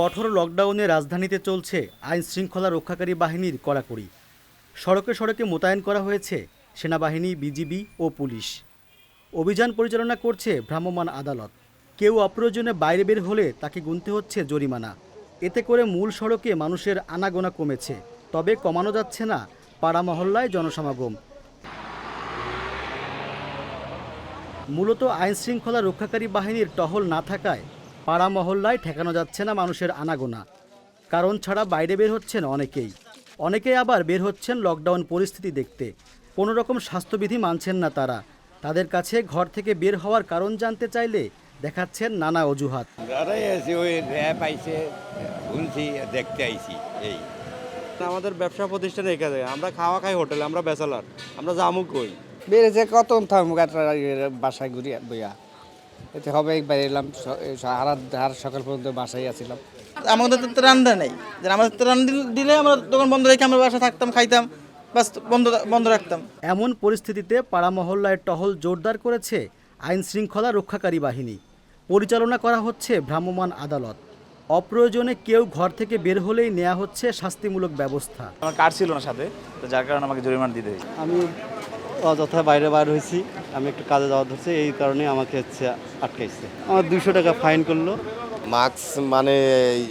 কঠোর লকডাউনে রাজধানীতে চলছে আইন শৃঙ্খলা রক্ষাকারী বাহিনীর কড়াকড়ি। সড়কে সড়কে মোতায়েন করা হয়েছে সেনাবাহিনী, বিজিবি ও পুলিশ। অভিযান পরিচালনা করছে ভ্রাম্যমাণ আদালত। কেউ অপ্রয়োজনে বাইরে বের হলে তাকে গুনতে হচ্ছে জরিমানা। এতে করে মূল সড়কে মানুষের আনাগোনা কমেছে, তবে কমানো যাচ্ছে না পাড়া মহল্লায় জনসমাগম। মূলত আইন শৃঙ্খলা রক্ষাকারী বাহিনীর টহল না থাকায় পাড়া মহল্লায় ঠেকানো যাচ্ছে না মানুষের আনাগোনা। কারণ ছাড়া বাইরে বের হচ্ছেন অনেকেই। অনেকেই আবার বের হচ্ছেন লকডাউন পরিস্থিতি দেখতে। কোনো রকম স্বাস্থ্যবিধি মানছেন না তারা। তাদের কাছে ঘর থেকে বের হওয়ার কারণ জানতে চাইলে দেখাচ্ছেন নানা অজুহাত। শুনছি দেখতে আইছি এই। আমাদের ব্যবসা প্রতিষ্ঠান এখানে আমরা খাওয়া খাই হোটেলে আমরা বেচালার আমরা জামু কই? বেড়েছে কত থাকব বাসায় ঘুরিয়া বইয়া। এতে হবে একবার এলাম সারা সারা সকাল পর্যন্ত বাসায় আছিলাম। আমাদের তো ত্রাণ দেয় নাই। আমাদের ত্রাণ দিলে আমরা দোকান বন্ধ রেখে আমরা বাসা থাকতাম খাইতাম বাস বন্ধ বন্ধ রাখতাম। এমন পরিস্থিতিতে পাড়া মহল্লায় টহল জোরদার করেছে আইন শৃঙ্খলা রক্ষাকারী বাহিনী। পরিচালনা করা হচ্ছে ভ্রাম্যমাণ আদালত। অপ্রয়োজনে কেউ ঘর থেকে বের হলেই নেওয়া হচ্ছে শাস্তিমূলক ব্যবস্থা। আমার কার্ড ছিল না সাথে? তো যার কারণে আমাকে জরিমানা দিতে হয়েছে। আমি অযথা বাইরে বাইর হয়েছি। আমি একটু কাজে যাওয়া ধরছি এই কারণে আমাকে হচ্ছে আটকাইছে। আমার দুশো টাকা ফাইন করল। মাস্ক মানে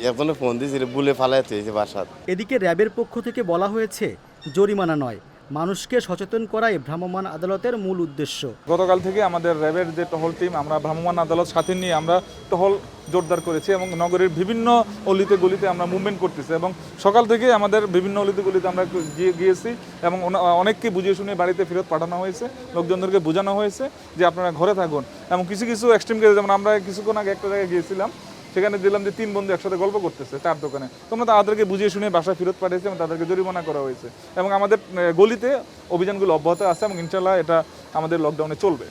একজনে ফোন দিয়েছিল বুলে ফালাইতে হয়েছে বাসাত। এদিকে র্যাবের পক্ষ থেকে বলা হয়েছে জরিমানা নয়। মানুষকে সচেতন করাই ভ্রাম্যমাণ আদালতের মূল উদ্দেশ্য। গতকাল থেকে আমাদের র্যাবের যে টহল টিম, আমরা ভ্রাম্যমাণ আদালত সাথে নিয়ে আমরা টহল জোরদার করেছি এবং নগরের বিভিন্ন অলিতে গলিতে আমরা মুভমেন্ট করতেছি এবং সকাল থেকে আমাদের বিভিন্ন অলিতে গলিতে আমরা গিয়ে গিয়েছি এবং অনেককে বুঝিয়ে শুনে বাড়িতে ফেরত পাঠানো হয়েছে, লোকজনদেরকে বোঝানো হয়েছে যে আপনারা ঘরে থাকুন। এবং কিছু কিছু এক্সট্রিম কেস যেমন আমরা কিছুক্ষণ আগে একটা জায়গায় গিয়েছিলাম সেখানে দিলাম যে তিন বন্ধু একসাথে গল্প করতেছে চার দোকানে। তোমরা তাদেরকে বুঝিয়ে শুনে বাসা ফেরত পাঠিয়েছে এবং তাদেরকে জরিমানা করা হয়েছে। এবং আমাদের গলিতে অভিযানগুলো অব্যাহত আছে এবং ইনশাল্লাহ এটা আমাদের লকডাউনে চলবে।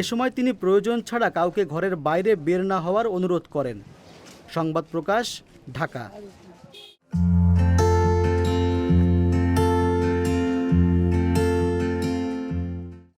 এ সময় তিনি প্রয়োজন ছাড়া কাউকে ঘরের বাইরে বের না হওয়ার অনুরোধ করেন। সংবাদ প্রকাশ, ঢাকা।